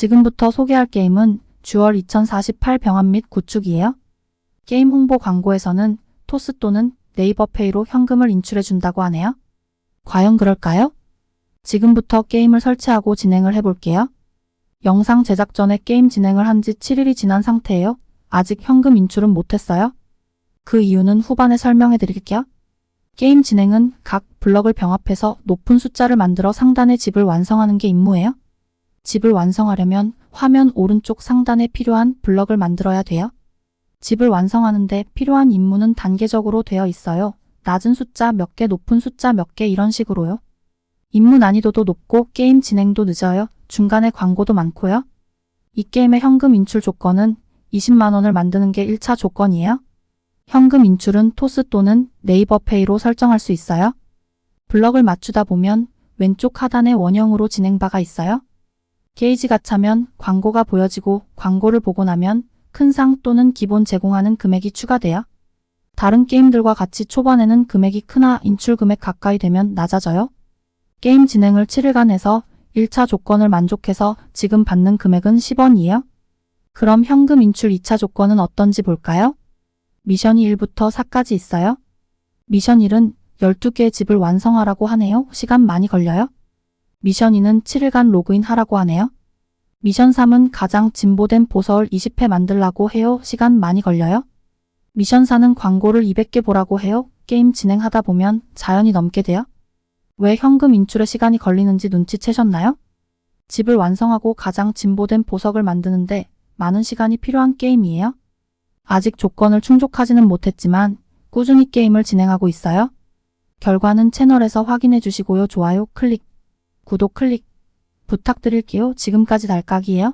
지금부터 소개할 게임은 주얼 2048 병합 및 구축이에요. 게임 홍보 광고에서는 토스 또는 네이버 페이로 현금을 인출해 준다고 하네요. 과연 그럴까요? 지금부터 게임을 설치하고 진행을 해볼게요. 영상 제작 전에 게임 진행을 한 지 7일이 지난 상태예요. 아직 현금 인출은 못했어요. 그 이유는 후반에 설명해 드릴게요. 게임 진행은 각 블럭을 병합해서 높은 숫자를 만들어 상단의 집을 완성하는 게 임무예요. 집을 완성하려면 화면 오른쪽 상단에 필요한 블럭을 만들어야 돼요. 집을 완성하는데 필요한 임무는 단계적으로 되어 있어요. 낮은 숫자 몇 개, 높은 숫자 몇 개 이런 식으로요. 임무 난이도도 높고 게임 진행도 늦어요. 중간에 광고도 많고요. 이 게임의 현금 인출 조건은 20만 원을 만드는 게 1차 조건이에요. 현금 인출은 토스 또는 네이버 페이로 설정할 수 있어요. 블럭을 맞추다 보면 왼쪽 하단에 원형으로 진행바가 있어요. 게이지가 차면 광고가 보여지고 광고를 보고 나면 큰 상 또는 기본 제공하는 금액이 추가돼요. 다른 게임들과 같이 초반에는 금액이 크나 인출 금액 가까이 되면 낮아져요. 게임 진행을 7일간 해서 1차 조건을 만족해서 지금 받는 금액은 10원이에요. 그럼 현금 인출 2차 조건은 어떤지 볼까요? 미션이 1부터 4까지 있어요. 미션 1은 12개의 집을 완성하라고 하네요. 시간 많이 걸려요. 미션 2는 7일간 로그인 하라고 하네요. 미션 3은 가장 진보된 보설 20회 만들라고 해요. 시간 많이 걸려요. 미션 4는 광고를 200개 보라고 해요. 게임 진행하다 보면 자연히 넘게 돼요. 왜 현금 인출에 시간이 걸리는지 눈치채셨나요? 집을 완성하고 가장 진보된 보석을 만드는데 많은 시간이 필요한 게임이에요. 아직 조건을 충족하지는 못했지만 꾸준히 게임을 진행하고 있어요. 결과는 채널에서 확인해 주시고요. 좋아요 클릭, 구독 클릭 부탁드릴게요. 지금까지 달깍이에요.